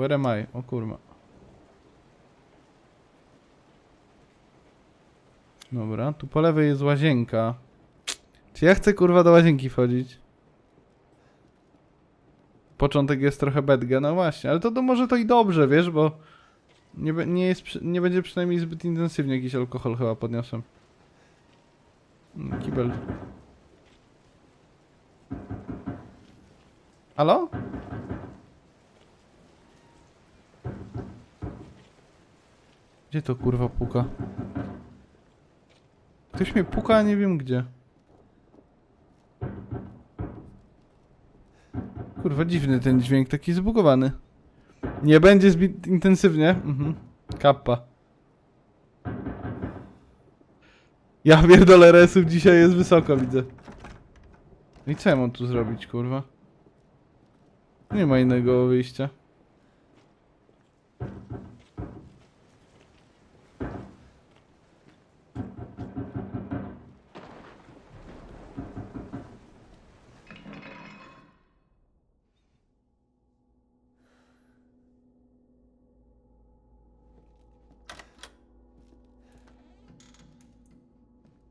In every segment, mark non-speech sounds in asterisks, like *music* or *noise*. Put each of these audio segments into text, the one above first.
Where am I? O kurwa. Dobra, tu po lewej jest łazienka. Czy ja chcę kurwa do łazienki wchodzić? Początek jest trochę bedge, no właśnie, ale to, to może to i dobrze, wiesz, bo nie, nie, jest, nie będzie przynajmniej zbyt intensywnie jakiś alkohol chyba podniosłem. Mm, Kibel. Halo? Gdzie to kurwa puka? Ktoś mnie puka, a nie wiem gdzie. Kurwa, dziwny ten dźwięk, taki zbugowany. Nie będzie zbyt intensywnie. Mhm. Kappa. Ja pierdolę resów dzisiaj jest wysoko, widzę. I co ja mam tu zrobić, kurwa? Nie ma innego wyjścia.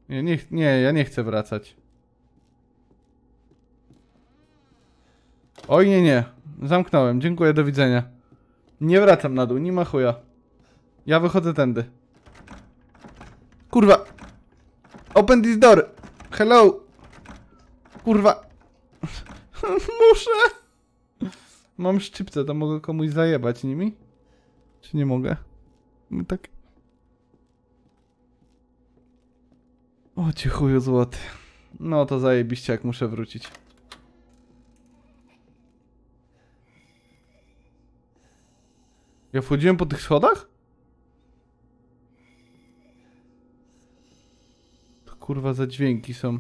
Nie, nie, nie, ja nie chcę wracać. Oj, nie, nie. Zamknąłem. Dziękuję, do widzenia. Nie wracam na dół, nie ma chuja. Ja wychodzę tędy. Kurwa. Open this door. Hello. Kurwa. *laughs* Muszę. Mam szczypce, to mogę komuś zajebać nimi? Czy nie mogę? Tak. O ci złoty. No to zajebiście jak muszę wrócić. Ja wchodziłem po tych schodach? To kurwa za dźwięki są.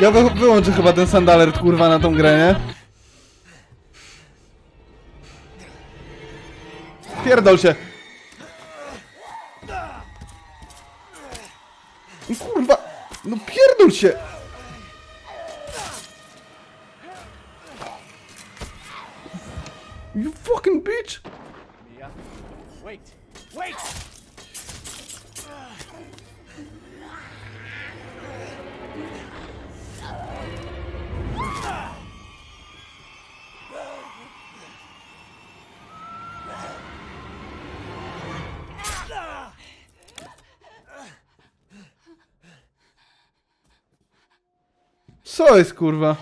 Ja wy wyłączę chyba ten sandalert kurwa na tą grę, nie? Pierdol się! No Kurwa! No pierdol się! You fucking bitch! Wait! Wait! Co jest kurwa?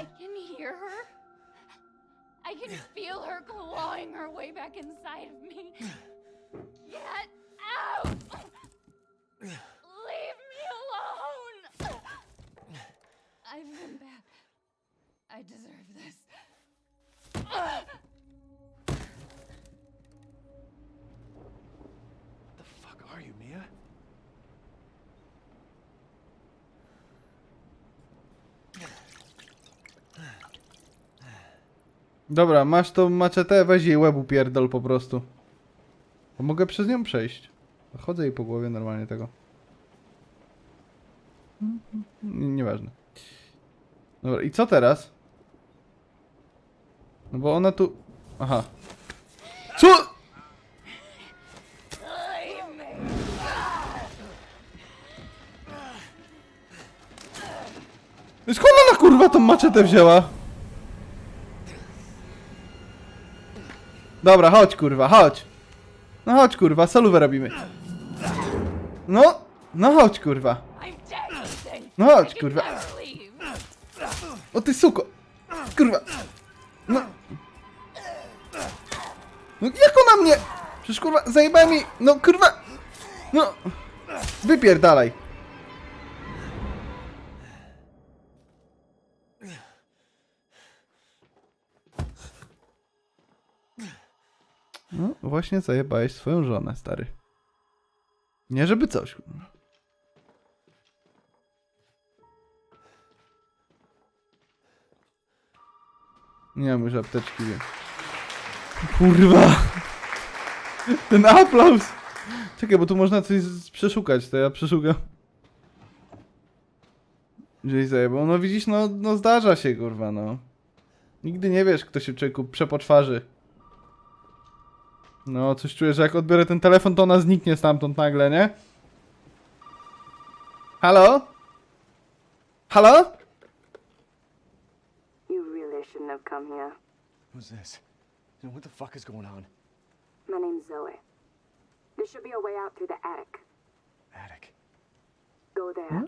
Dobra, masz tą maczetę, weź jej łeb upierdol po prostu. Bo mogę przez nią przejść. Chodzę jej po głowie normalnie tego. Nie- Nieważne. Dobra, i co teraz? No bo ona tu... Aha. Co? Skąd ona kurwa tą maczetę wzięła? Dobra, chodź kurwa, chodź. No chodź kurwa, solówę robimy. No, no chodź kurwa. No chodź kurwa. O ty suko! Kurwa! No. No jak ona mnie? Przecież kurwa zajebałem mi. No kurwa! No! Wypierdalaj! Właśnie zajebałeś swoją żonę, stary. Nie żeby coś. Nie mam już apteczki. Kurwa! Ten aplauz! Czekaj, bo tu można coś przeszukać, to ja przeszukam. Gdzieś zajebał. No widzisz, no, no zdarza się, kurwa, no. Nigdy nie wiesz, kto się człowieku przepoczwarzy. No, coś czuję, że jak odbiorę ten telefon, to ona zniknie stamtąd nagle, nie? Halo? Halo? You really shouldn't have come here. Who's this? And what the fuck is going on? My name's Zoe. There should be a way out through the attic. Attic. Go there.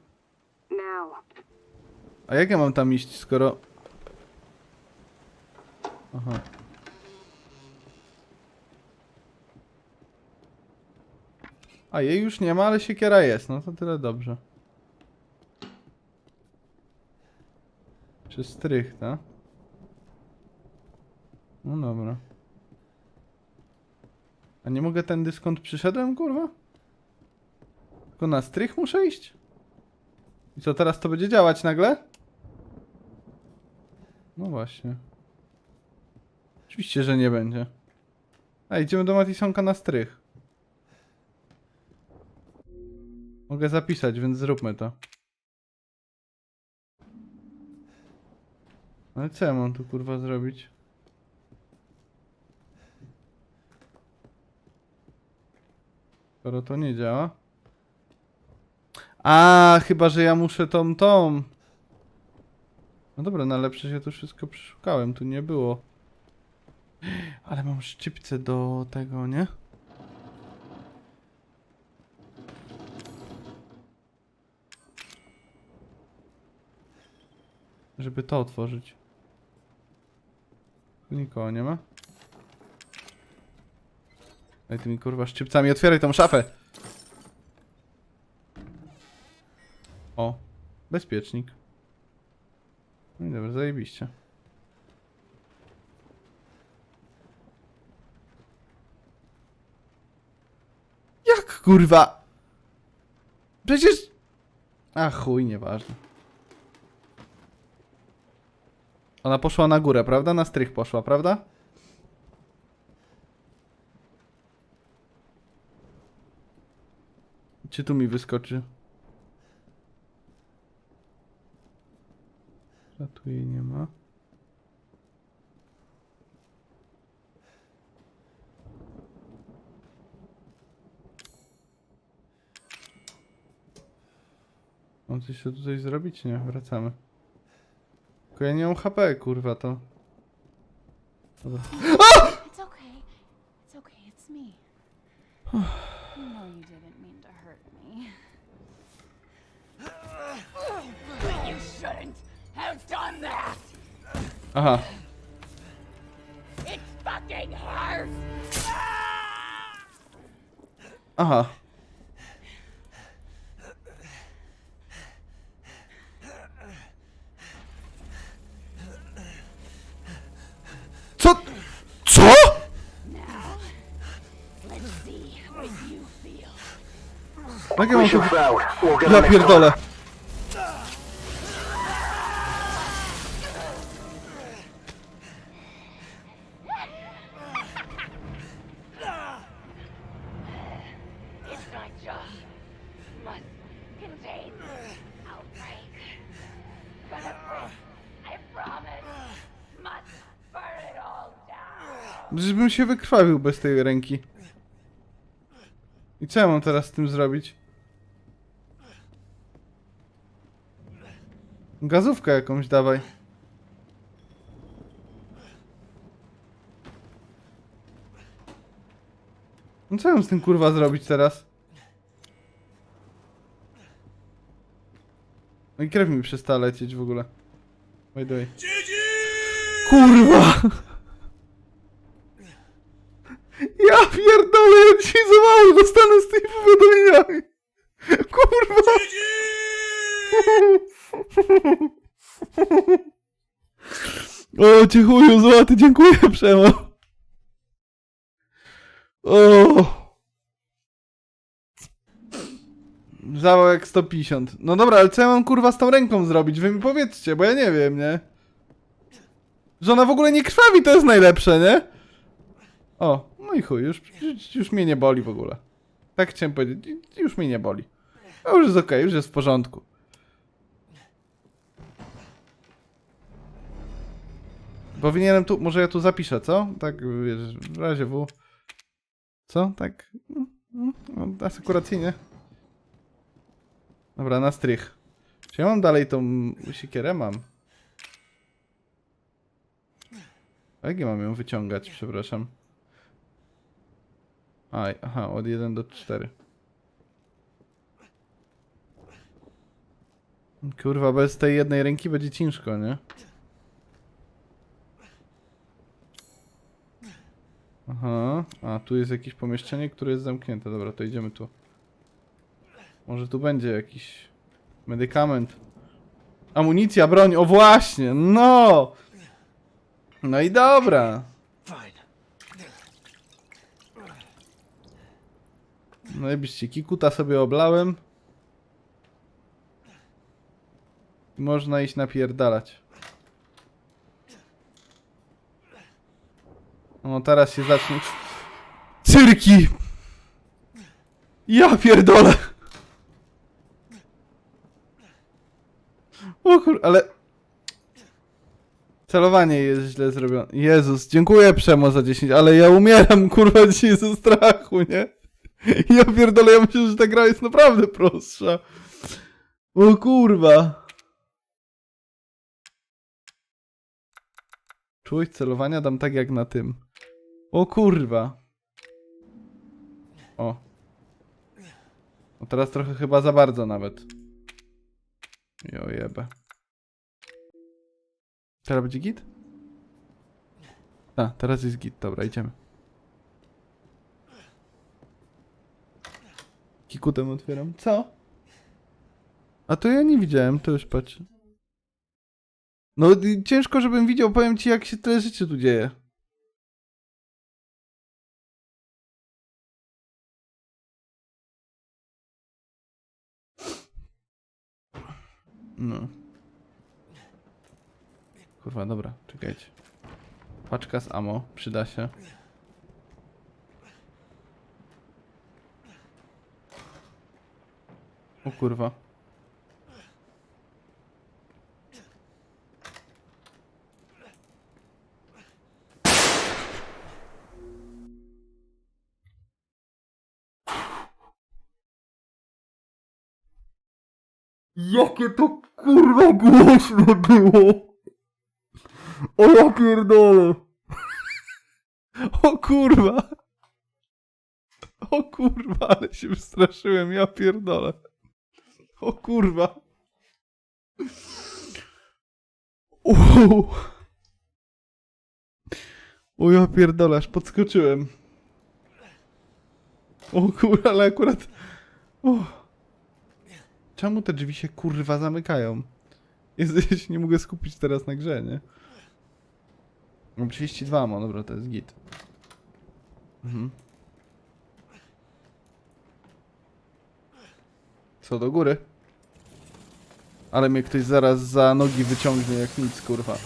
Now. A jak ja mam tam iść, skoro... Aha. A jej już nie ma, ale siekiera jest, no to tyle dobrze. Przez strych, tak? No dobra. A nie mogę tędy skąd przyszedłem, kurwa? Tylko na strych muszę iść? I co, teraz to będzie działać nagle? No właśnie. Oczywiście, że nie będzie. A, idziemy do Matisonka na strych. Mogę zapisać, więc zróbmy to. Ale co ja mam tu kurwa zrobić? Skoro to nie działa. A, chyba, że ja muszę tą, tą. No dobra, no ale przecież ja tu wszystko przeszukałem, tu nie było. Ale mam szczypce do tego, nie? Żeby to otworzyć. Nikogo nie ma. Daj tymi kurwa szczypcami, otwieraj tą szafę! O, bezpiecznik. No dobra, zajebiście. Jak kurwa? Przecież... A chuj, nieważne. Ona poszła na górę, prawda? Na strych poszła, prawda? Czy tu mi wyskoczy? A tu jej nie ma. Mam coś tutaj zrobić? Nie, wracamy. Tylko ja nie mam HP, kurwa, to... Dobra. It's okay. It's okay. It's me. you know you didn't mean to hurt me. You shouldn't have done that! Aha. It fucking hurts! Aha. Co? Co? Let's see what you feel. Jak ja mam tu... Ja pierdolę. Żebym się wykrwawił bez tej ręki. I co ja mam teraz z tym zrobić? Gazówkę jakąś dawaj. No co mam z tym kurwa zrobić teraz? No i krew mi przestała lecieć w ogóle. By the way. Kurwa! Ja pierdolę, ja dzisiaj za mało dostanę z tymi powiadomieniami. Kurwa. *laughs* O, cię chuju złoty, dziękuję Przemo. O. Zawał jak 150. No dobra, ale co ja mam kurwa z tą ręką zrobić? Wy mi powiedzcie, bo ja nie wiem, nie? Że ona w ogóle nie krwawi, to jest najlepsze, nie? O, no i chuj, już, już, mnie nie boli w ogóle. Tak chciałem powiedzieć. Już mnie nie boli. A już jest okej, już jest w porządku. Powinienem tu, może ja tu zapiszę, co? Tak, wiesz, w razie W. Co? Tak? Mm, mm, no, Asekuracyjnie. Dobra, na strych. Czy ja mam dalej tą siekierę? Mam. Jak ja mam ją wyciągać, przepraszam? Aj, aha, od 1 do 4. Kurwa, bez tej jednej ręki będzie ciężko, nie? Aha, a tu jest jakieś pomieszczenie, które jest zamknięte. Dobra, to idziemy tu. Może tu będzie jakiś medykament. Amunicja, broń, o właśnie, no! No i dobra. No jebiście, kikuta sobie oblałem. I Można iść napierdalać. No teraz się zacznie... Cyrki! Ja pierdolę! O kur... ale... Celowanie jest źle zrobione. Jezus, dziękuję Przemo za 10, ale ja umieram kurwa dzisiaj ze strachu, nie? Ja pierdolę, ja myślę, że ta gra jest naprawdę prostsza. O kurwa. Czułość celowania dam tak jak na tym. O kurwa. O. No teraz trochę chyba za bardzo nawet. Jo jebę. Teraz będzie git? A, teraz jest git, dobra, idziemy. Kikutem otwieram. Co? A to ja nie widziałem, to już patrzę. No ciężko, żebym widział, powiem ci, jak się tyle rzeczy tu dzieje. No. Kurwa, dobra, czekajcie. Paczka z ammo, przyda się. O kurwa. Jakie to kurwa głośno było! O ja pierdolę! O kurwa! O kurwa, ale się wystraszyłem, ja pierdolę. O kurwa. Uuu. O ja pierdolę, aż podskoczyłem. O kurwa, ale akurat... Czemu te drzwi się kurwa zamykają? *laughs* Się nie mogę skupić teraz na grze, nie? Mam 32 mam, dobra, to jest git. Mhm. Co do góry? Ale mnie ktoś zaraz za nogi wyciągnie jak nic, kurwa.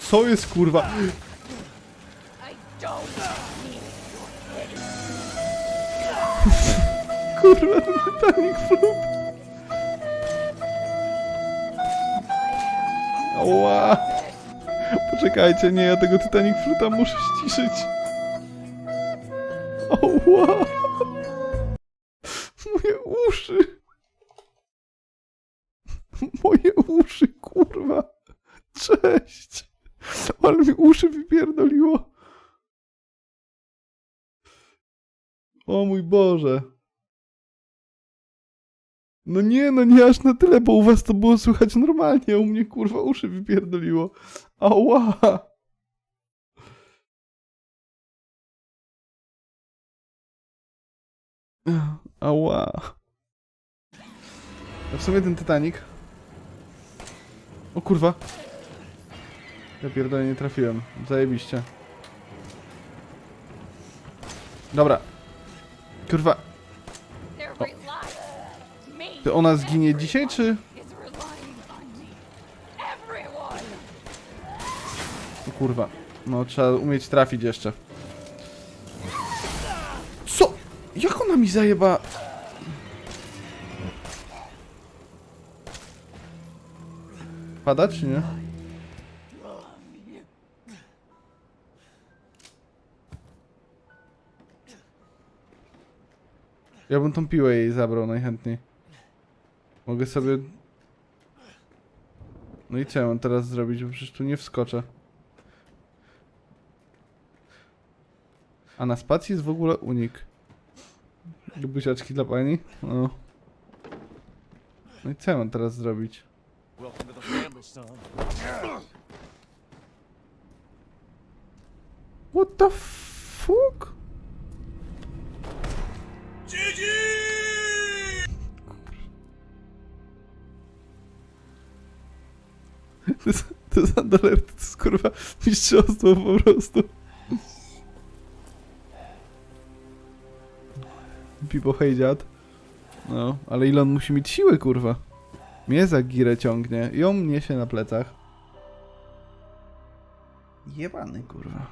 Co jest kurwa? I don't Kurwa, Titanic flop. Ła. Poczekajcie, nie, ja tego Titanic Fruta muszę ściszyć. Ła. Moje uszy. Moje uszy, kurwa. Cześć. Ale mi uszy wypierdoliło. O mój Boże. No nie, no nie aż na tyle, bo u was to było słychać normalnie, a u mnie kurwa uszy wypierdoliło. Ała! Ała. A w sumie ten Titanic. O kurwa. Ja pierdolę nie trafiłem. Zajebiście. Dobra. Kurwa. O. Czy ona zginie dzisiaj, czy... O kurwa. No, trzeba umieć trafić jeszcze. Co? Jak ona mi zajeba... Pada, czy nie? Ja bym tą piłę jej zabrał najchętniej. Mogę sobie... No i co ja mam teraz zrobić, bo przecież tu nie wskoczę. A na spacji jest w ogóle unik. Buziaczki dla pani? No. No i co ja mam teraz zrobić? What the fuck? To jest, to jest Andalert, to jest kurwa mistrzostwo po prostu. Pipo hej dziad. No, ale ile on musi mieć siły kurwa? Mnie za girę ciągnie i on mnie się na plecach. Jebany kurwa.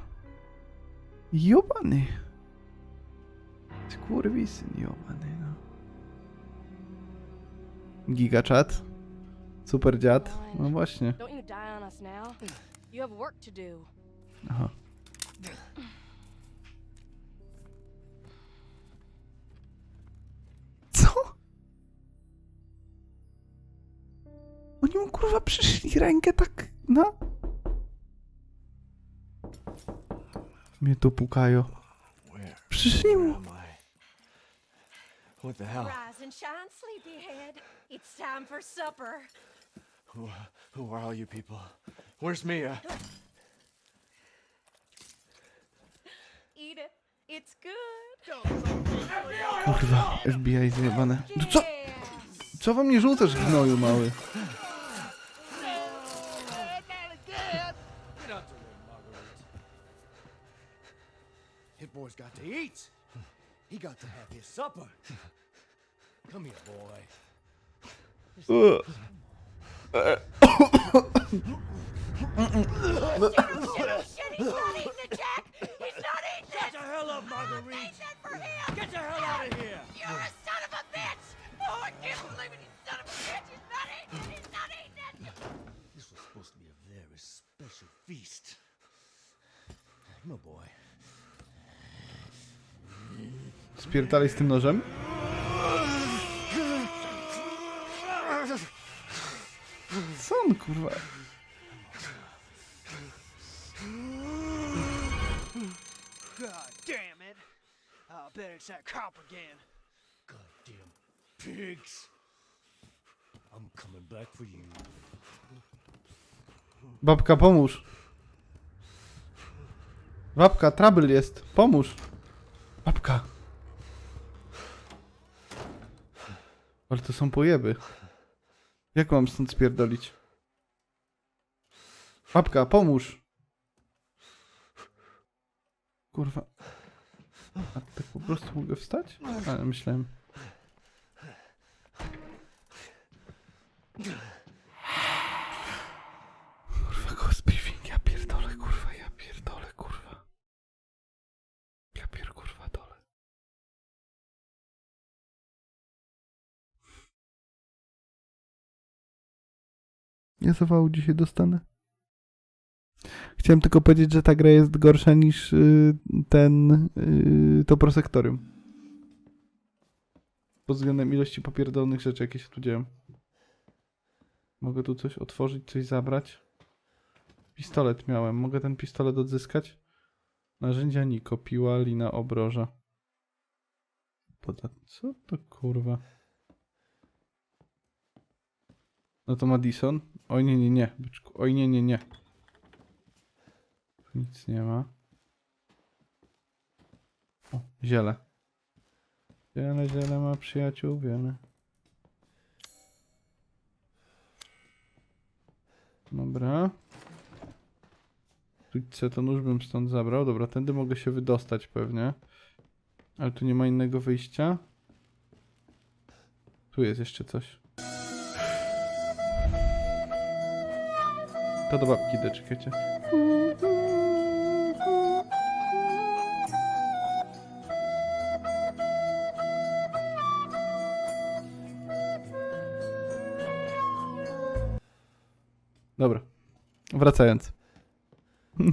Jobany. Skurwisyn jobany, no. Gigachat. Super dziad. No właśnie. Us now. You have work to do. Aha. Co? Oni mu kurwa przyszli rękę tak na... Mnie tu pukają. Przyszli mu. What the hell? Rise and shine, sleepyhead. It's time for supper. Who, uh, who are all you people? Where's Mia? Eat it. It's good. Kurwa, FBI zjebane. No co? Co wam nie rzucasz gnoju mały? Boy's got to eat. He got to have his supper. Come here, boy. Spierdalaj z tym nożem? Co on kurwa? God damn it. I'll bet it's that cop again. Goddamn pigs. I'm coming back for you. Babka, pomóż. Babka, trouble jest. Pomóż. Babka. Ale to są pojeby. Jak mam stąd spierdolić? Babka, pomóż. Kurwa. A tak po prostu mogę wstać? Ale myślałem. Ja zawału dzisiaj dostanę. Chciałem tylko powiedzieć, że ta gra jest gorsza niż y, ten y, to prosektorium. Pod względem ilości popierdolonych rzeczy, jakie się tu dzieją. Mogę tu coś otworzyć, coś zabrać? Pistolet miałem. Mogę ten pistolet odzyskać? Narzędzia Niko, piła, lina, obroża. Poda... Co to kurwa? No to Madison. Oj nie, nie, nie. Byczku. Oj nie, nie, nie. Tu nic nie ma. O, ziele. Ziele, ziele ma przyjaciół, wiele. Dobra. Pizzę to nóż bym stąd zabrał. Dobra, tędy mogę się wydostać pewnie. Ale tu nie ma innego wyjścia. Tu jest jeszcze coś. To do babki idę, czekajcie. Dobra. Wracając. *laughs*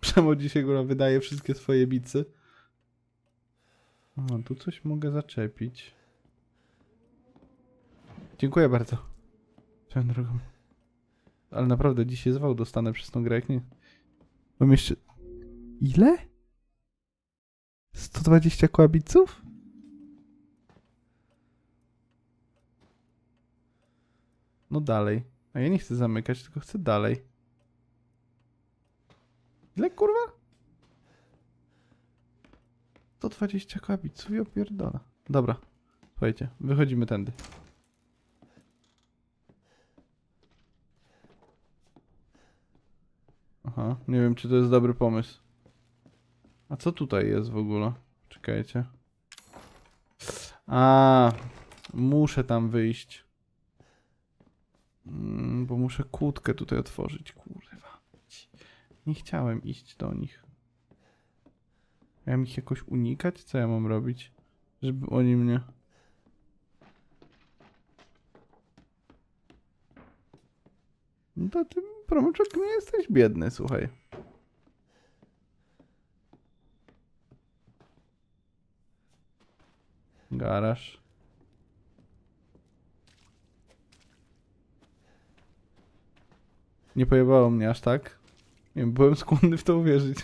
Przemo dzisiaj góra wydaje wszystkie swoje bicy. O, tu coś mogę zaczepić. Dziękuję bardzo. Swoją drogą. Ale naprawdę dzisiaj zwał dostanę przez tą grę, jak nie... Mam jeszcze... Ile? 120 koabiców? No dalej. A ja nie chcę zamykać, tylko chcę dalej. Ile kurwa? 120 koabiców, ja pierdolę. Dobra. Słuchajcie, wychodzimy tędy. Aha, nie wiem czy to jest dobry pomysł. A co tutaj jest w ogóle? Czekajcie. A, muszę tam wyjść. Mm, bo muszę kłódkę tutaj otworzyć, kurwa. Nie chciałem iść do nich. Miałem ich jakoś unikać? Co ja mam robić? Żeby oni mnie... No to ty, promyczek, nie jesteś biedny, słuchaj. Garaż. Nie pojebało mnie aż tak. Nie byłem skłonny w to uwierzyć.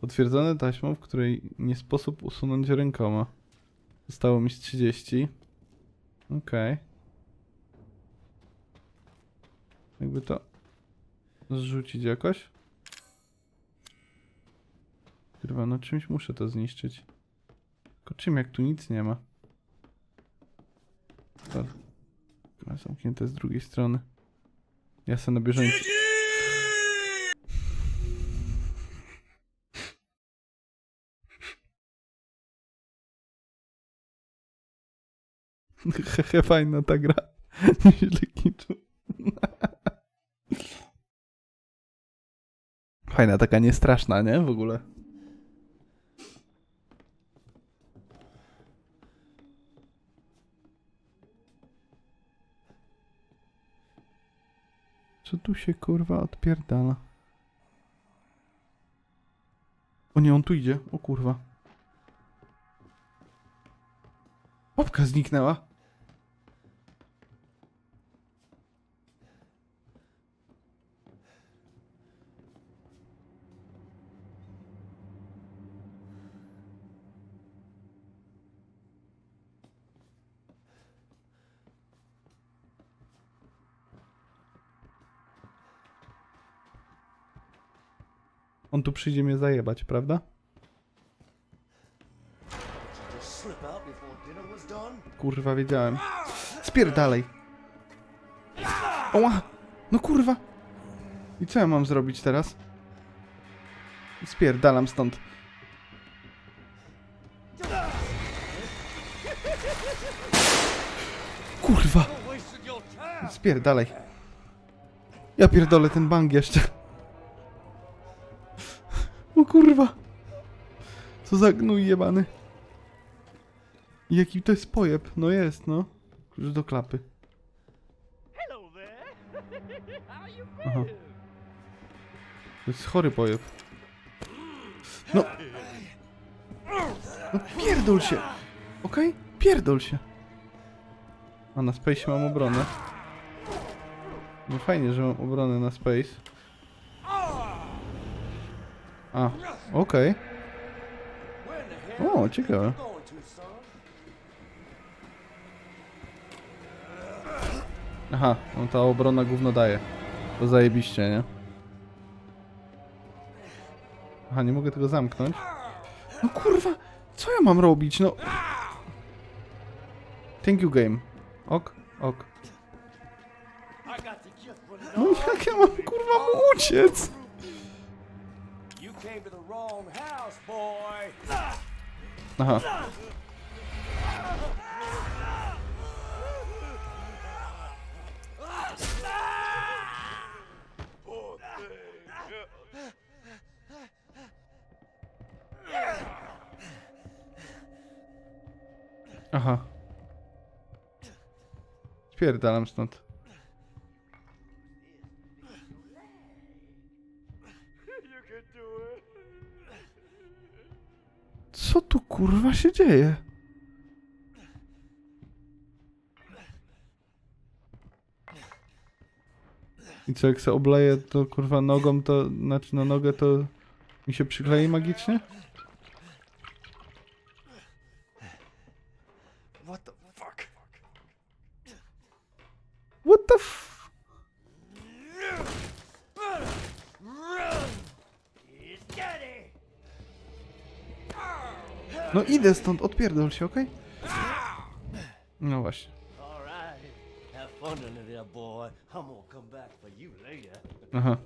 Potwierdzone taśmą, w której nie sposób usunąć rękoma. Zostało mi z 30. Okej. Jakby to zrzucić jakoś? Kurwa, no czymś muszę to zniszczyć. Tylko czym, jak tu nic nie ma? To... Zamknięte z drugiej strony. Ja sobie na bieżąco... *laughs* Hehe, fajna ta gra. *laughs* Nieźle kiczu. *laughs* Fajna, taka niestraszna, nie? W ogóle. Co tu się kurwa odpierdala? O nie, on tu idzie. O kurwa. Łapka zniknęła. On tu przyjdzie mnie zajebać, prawda? Kurwa, wiedziałem. Spierdalej. Oła! No kurwa! I co ja mam zrobić teraz? Spierdalam stąd. Kurwa! Spierdalej. Ja pierdolę ten bang jeszcze. Kurwa! Co za gnój jebany. Jaki to jest pojeb? No jest, no. Klucz do klapy. *laughs* Aha. To jest chory pojeb. No. No pierdol się! Okej? Pierdol się. A na space mam obronę. No fajnie, że mam obronę na space. A, okej. O, ciekawe. Aha, no ta obrona gówno daje. To zajebiście, nie? Aha, nie mogę tego zamknąć. No kurwa, co ja mam robić, no? Thank you game. Ok, ok. No jak ja mam kurwa mu uciec? Came to the wrong house, boy. Uh-huh. Uh-huh. Aha. Aha. Spierdalam stąd. Co tu kurwa się dzieje? I co, jak se obleję to kurwa nogą, to znaczy na nogę, to mi się przyklei magicznie? Idę stąd, odpierdol się, okej? No właśnie. Aha.